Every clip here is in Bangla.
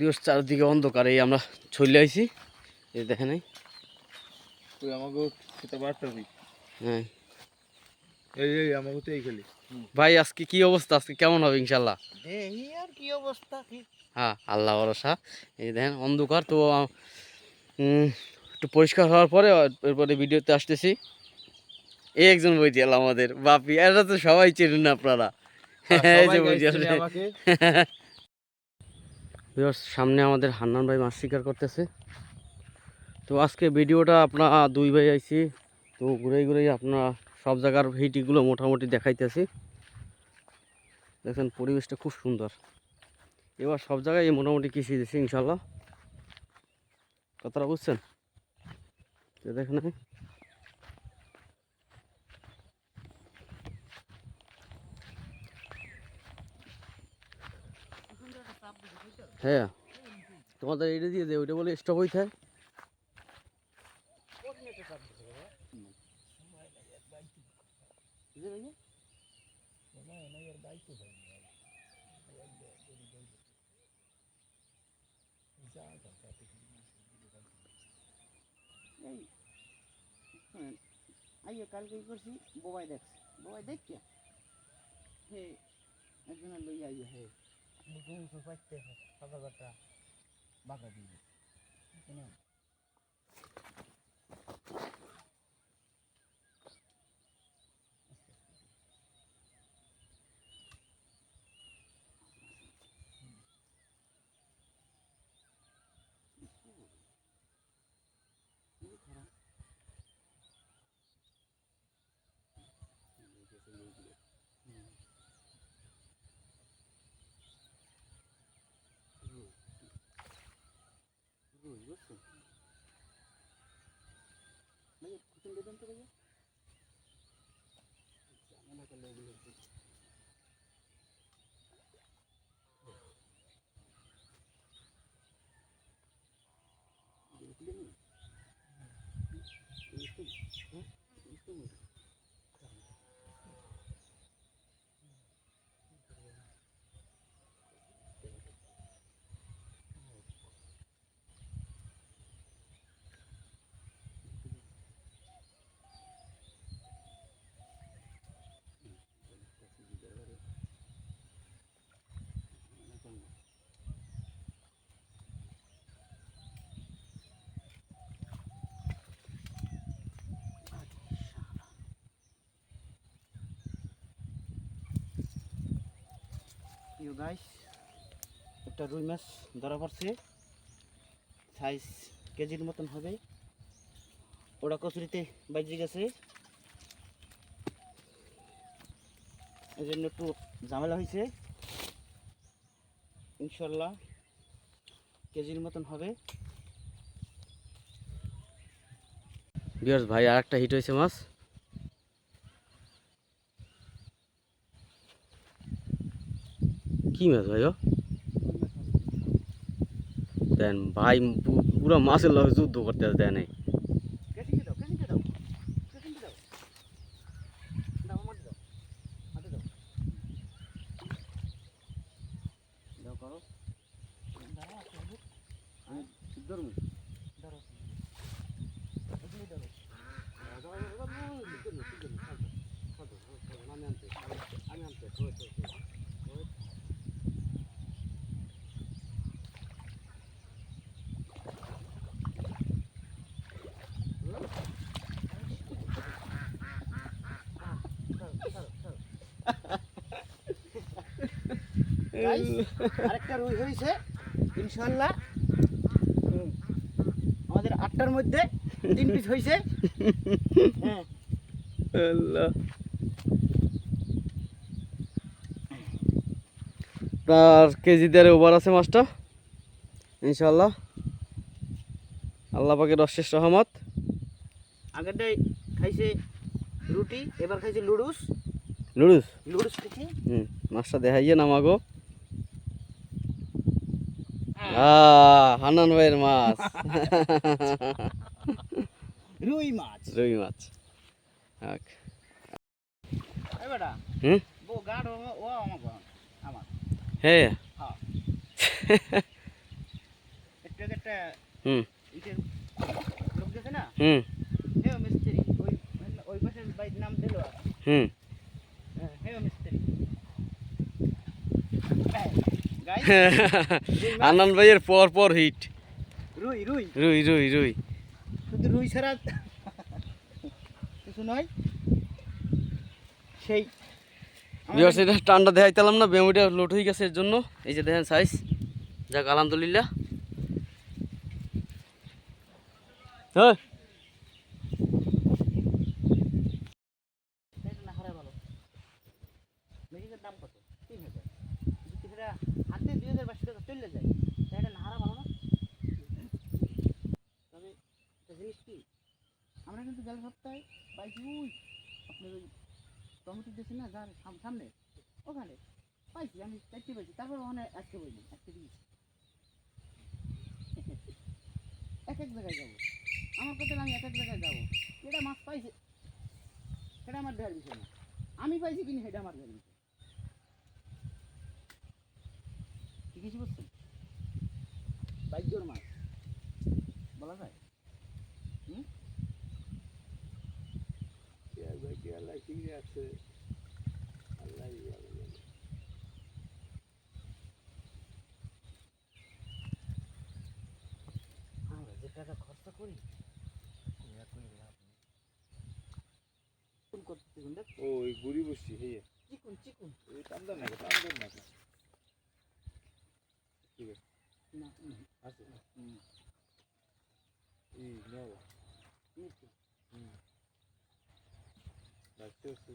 দিবস চারদিকে অন্ধকার এই আমরা চলে আইছি। এই দেখে নাই তুই আমাকে খেতে পারতাবি? হ্যাঁ। এই এই আমাকে তো এই খেলি। ভাই আজকে কি অবস্থা? আজকে কেমন হবে ইনশাল্লাহ দেহি আর কি অবস্থা কি? হ্যাঁ আল্লাহ ভরসা। এই দেখেন অন্ধকার তো একটু পরিষ্কার হওয়ার পরে এরপরে ভিডিওতে আসতেছি। এই একজন বইটিয়াল আমাদের বাপি। এটা তো সবাই চেনেন না আপনারা। এই যে বইটিয়াল সামনে আমাদের হান্নান ভাই মাছ শিকার করতেছে। তো আজকে ভিডিওটা আপনার দুই ভাই আইছি, তো ঘুরে ঘুরে আপনার সব জায়গার ভিটিগুলো মোটামুটি দেখাইতেছি। দেখেন, পরিবেশটা খুব সুন্দর। এবার সব জায়গায় মোটামুটি কৃষি দিচ্ছে ইনশাল্লাহ। কথাটা বুঝছেন? দেখেন। হ্যাঁ তোমাদের এটা দিয়ে দে ওইটা বলে স্টপ হয়ে। থাকে এই শোনেন আইয়ে কালকে কি করছি, বোবাই দেখছি। বোবাই দেখছি? হে একজনের লই আইয়ে হে বুঝে উঠে পাইতে সাদা বাটা বাঁকা দিয়ে দেখলে নি? ইউ গাইস একটা রুই মাছ ধরা পড়ছে। সাইজ কেজির মতন হবে। ওরা কচুরিতে বাজে গেছে। এই জন্য একটু ঝামেলা হয়েছে। ইনশাল্লাহ কেজির মতন হবে। বিয়ার্স ভাই আর একটা হিট হয়েছে মাছ। কি মাছ ভাই দেন ভাই পুরো মাছের লগে যুদ্ধ করতে আছে দেন এই। কেটে দাও কেটে দাও কেটে দাও দাও মাটি দাও হাতে দাও দাও করো দাঁড়া করব আমি ধরবো আরেকটা রুই হয়েছে ইনশাল্লাহ আমাদের আটটার মধ্যে তিন পিস হয়েছে হ্যাঁ। আল্লাহ। আপনার কেজি দেড়ে ওভার আছে মাছটা? ইনশাল্লাহ আল্লাহ পাকের অশেষ রহমত। আগেরটাই খাইছে রুটি এবার খাইছে লুডুস। লুডুস? লুডুস খাইছে। হুম মাছটা দেখাইয়ে নামাগো। আহ হান্নান ভাইয়ের মাছ। রুই মাছ। রুই মাছ। হুম হ্যাঁ? হ্যাঁ। একটা হুম। হুম। হুম। আনন্দ ভাইয়ের পর পর হিট রুই রুই। রুই রুই রুই। শুধু রুই ছাড়া কিছু নয় সেই এটা টান্ডা দেখাইতাম না বেমুটা লোড হয়ে গেছে এর জন্য। এই যে দেখেন সাইজ যাক আলহামদুলিল্লাহ। হ্যাঁ এটা না হারা ভালো মেশিনের দাম কত তিন হাজার যদি সেটা হাতে দুই হাজার বাইশশো টাকা চলে যায় তা এটা না হারা ভালো না তবে একটা জিনিস কি আমরা কিন্তু গেল সপ্তাহে পাইছি ওই আপনার ওই টমেটো দিয়েছি না, যার সাম- সামনে, ওখানে। পাইছি, আমি চারটে পাইছি, তারপর ওখানে আজকে বইনি আজকে দিয়েছি। এক এক জায়গায় যাব। আমার কথা আমি এক এক জায়গায় যাব। এটা মাছ পাইছে সেটা আমার দেওয়ার বিষয় না। আমি পাইছি কিনি সেটা আমার দেওয়ার বিষয় ঠিক আছে বুঝছেন? মাছ, বলা যায় হুম ভাই কি আল্লাহ চিংড়ি আছে আল্লাহ। আমরা যে টাকা খরচ করি ওই গুড়ি বসছি হেয়ে চিকুন চিকুন। এই টান্দার নাকি টান্দার নাকি না। হুম, আছে। হুম, এই নেও এই তো। রাখতে হচ্ছে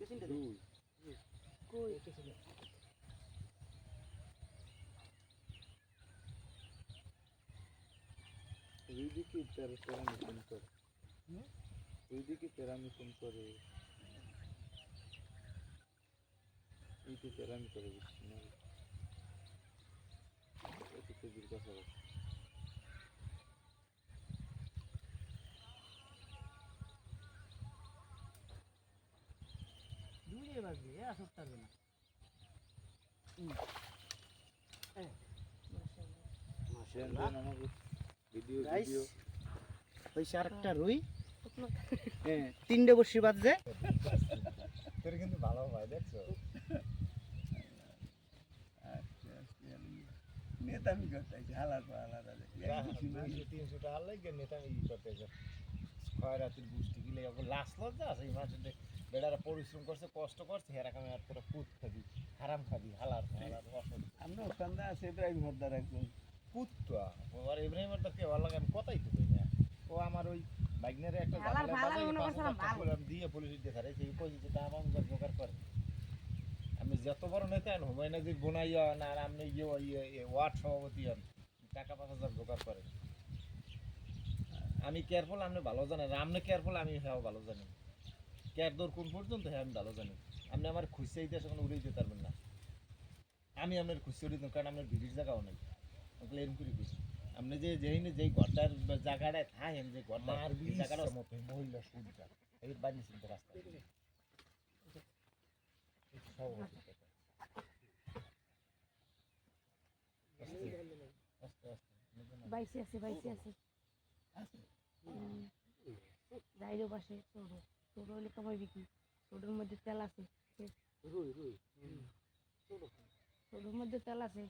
পেছনটা দেখ। দুই কই পেছনে? দুই দিকে তেরো তেরা মিশন করে হুম? দুই দিকে তেরা মিশন করে এইটা তেরামি করে বুঝছি না? এটা তো জিজ্ঞাসা দূরে বাজবে এ আসতে পারবে না। Then then video Guys, video হয়েছে আর একটা রুই। হ্যাঁ তিনটে বসি বাজছে তোর কিন্তু ভালো হয় দেখছ? নেতামি করতেছে আলাদা আলাদা তিনশো টাকা লাগে নেতা ই করতে ছয় রাতের গোষ্ঠী গিলে লাশ লজ্জা আছে এই মাসে বেড়ারা পরিশ্রম করছে কষ্ট করছে হেরা কামে আর তোরা পুত খাবি হারাম খাবি হালার হালার অসৎ। আমরা ওখানটা আছে ইব্রাহিম হদ্দার একজন। পুত্তা আর ইব্রাহিমের তো কে ভালো লাগে? আমি কথাই তো না। ও আমার ওই বাইকনারে একটা হালার। করে দিয়ে পুলিশ দিয়ে ধারে সেই কইছে যে তা আমার জোগাড় করে। আমি যত বড় নেতা হন হুমায়ুনাজির বোনাই হন আর আপনি ইয়ে ওয়ার্ড সভাপতি হন টাকা পাঁচ হাজার জোগাড় করে। আমি কেয়ারফুল আপনি ভালো জানেন। আপনি কেয়ারফুল আমি হ্যাঁ ভালো জানি। কেয়ার দর কোন পর্যন্ত হ্যাঁ আমি ভালো জানি। আপনি আমার খুশি আসে কোনো উড়ে দিতে পারবেন না। আমি আপনার খুশি উড়ে দিতাম কারণ আপনার ভিডির জায়গাও নেই। ওগুলো এরকম করে খুশি আপনি যে যেইনে যেই ঘরটার জায়গাটায় থাকেন যে ঘরটা এই জায়গাটা মতো মহিলা সুবিধা এই বানিয়েছেন তো রাস্তা। বাইসে আছে বাইসে আছে। যাইরো পাশে ছোট ছোট হলে কমাই বিক্রি ছোটোর মধ্যে তেল আছে। ছোটোর মধ্যে তেল আছে।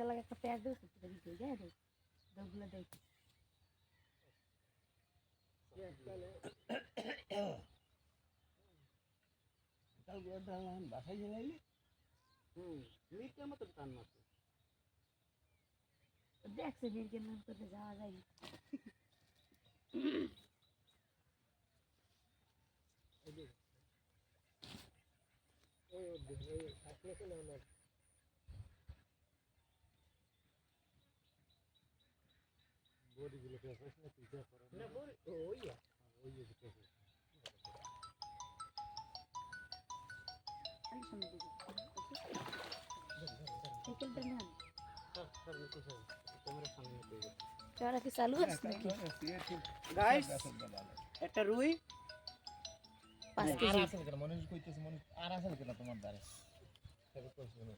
লাগে একটা প্যাক দেবে সত্যি যায় দশগুলো দেয় তারপরে দাঁড়ান বাসায় গেলাইলে হুম মিটটার মতো টান মারছে। দেখছে বীরকে নাম করতে যাওয়া যায় না। না বল ওই একটা রুই পাঁচ আর আছে কেন? মনে মনে আর আছে তোমার দ্বারে সেটা কইছো না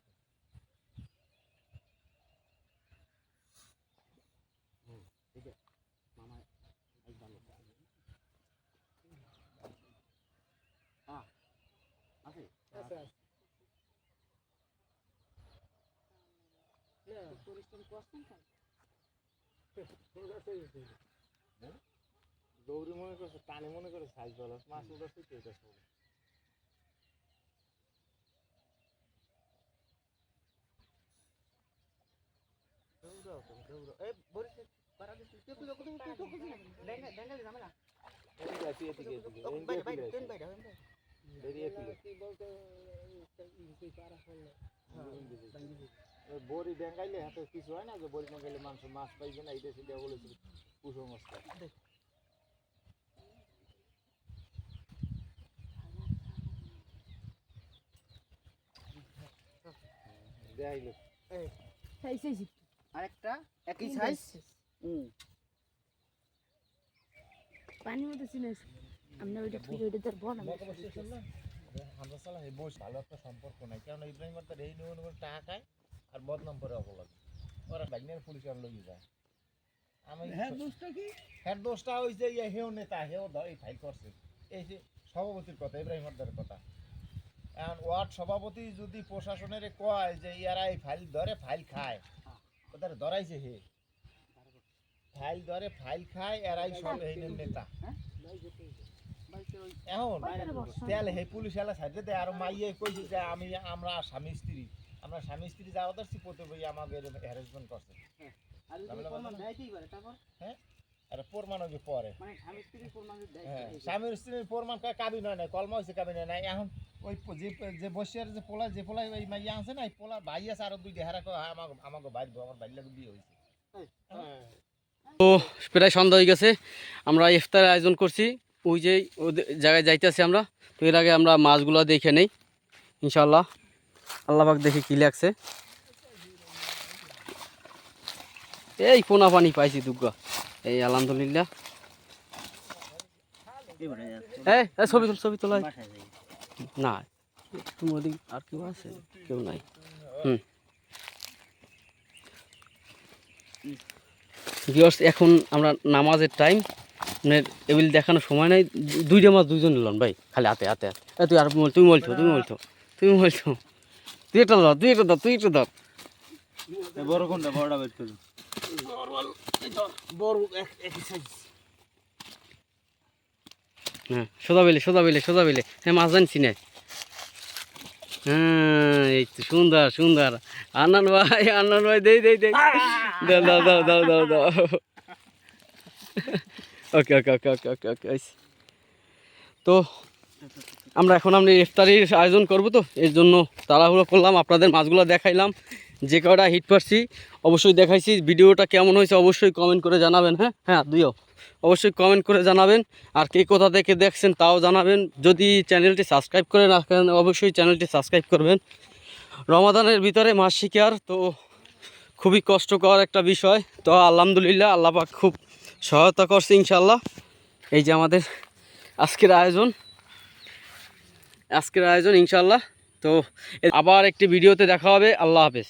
পরিশ্রম করছেন তো? দৌড়ি মনে করছে টানে মনে করে সাইজ ভালো মাছ উঠাচ্ছে তো এটা সব। বড়ি ডেঙ্গাইলে হাতে কিছু হয় না যে বড়ি ডেঙ্গাইলে মাংস মাছ পাইবে না এটা সেটা বলেছিল কুসো মাছটা দেখাইলো আরেকটা একই সাইজ হুম চিনেছ আমরা ওইটা ফিরে ওইটা তোর বোন আমরা সালা বস ভালো একটা সম্পর্ক নাই কারণ ইব্রাহিম তার এই নিয়ে টাকা খায় আর বদনাম করে অপরাধ। ওরা বাইনের পুলিশ আর লই যায়। আমি হ্যাঁ দোষটা কি? হ্যাঁ দোষটা হইছে ইয়ে হেও নেতা হেও এই ফাইল করছে। এই যে সভাপতির কথা ইব্রাহিম হরদার কথা। এখন ওয়ার্ড সভাপতি যদি প্রশাসনের কয় যে ইয়ারা এই ফাইল ধরে ফাইল খায় ওদের ধরাইছে হে। ফাইল ধরে ফাইল খায় এরাই সব এই নেতা। বাইকে এখন তেল হে পুলিশ এলা সাইডে দেয় আর মাইয়ে কইছে যে আমি আমরা স্বামী স্ত্রী। আমরা স্বামী স্ত্রী যাওয়া ধরছি পতে বই আমাদের হ্যারাসমেন্ট করছে। তারপর? আর প্রমাণ হবে পরে। মানে হ্যাঁ স্বামীর স্ত্রীর প্রমাণ কাবিন হয় নাই কলমা হয়েছে কাবিন হয় নাই। এখন ওই যে যে বসিয়ার যে পোলা যে পোলা ওই মাইয়া আছে না এই ভাই আছে আরও দুই দেহারা হ্যাঁ আমাকে বাইর আমার লাগে বিয়ে হয়েছে তো প্রায় সন্ধ্যা হয়ে গেছে আমরা ইফতারের আয়োজন করছি ওই যে জায়গায় যাইতেছি আমরা তো এর আগে আমরা মাছগুলো দেখে নেই ইনশাল্লাহ আল্লাহবাক দেখে কী লাগছে? এই পোনা পানি পাইছি দুর্গা এই আলহামদুলিল্লাহ। এই ছবি তোল, ছবি তোলা। না তুমি আর কেউ আছে? কেউ নাই। হুম। এখন আমরা নামাজের টাইম মানে এবিল দেখানোর সময় নাই। দুইটা মাছ দুইজন নিলাম, ভাই। খালি হাতে হাতে হাতে। তুই আর তুমি বলছো তুমি বলছো তুমি বলছো তুই একটা ধর তুই একটা ধর তুই একটা ধর বড় কোনটা বড়টা বের হ্যাঁ সোজা বেলে সোজা বেলে সোজা বেলে হ্যাঁ মাছ জানছি না হ্যাঁ এই তো সুন্দর সুন্দর আনন্দ ভাই আনন্দ ভাই দেই দেই দেই দাও দাও দাও দাও দাও দাও ওকে ওকে ওকে ওকে ওকে ওকে তো আমরা এখন আমি ইফতারির আয়োজন করব তো, এর জন্য তাড়াহুড়ো করলাম, আপনাদের মাছগুলো দেখাইলাম, যে কটা হিট পারছি অবশ্যই দেখাইছি, ভিডিওটা কেমন হয়েছে অবশ্যই কমেন্ট করে জানাবেন হ্যাঁ? হ্যাঁ দুইও। অবশ্যই কমেন্ট করে জানাবেন, আর কে কোথা থেকে দেখছেন তাও জানাবেন, যদি চ্যানেলটি সাবস্ক্রাইব করে রাখেন, অবশ্যই চ্যানেলটি সাবস্ক্রাইব করবেন। রমাদানের ভিতরে মাস শিকার, তো খুবই কষ্টকর একটা বিষয়, তো আলহামদুলিল্লাহ, আল্লাহ পাক খুব সহায়তা করছে ইনশাল্লাহ এই যে আমাদের আজকের আয়োজন আজকের আয়োজন ইনশাল্লাহ তো আবার একটি ভিডিওতে দেখা হবে। আল্লাহ হাফেজ।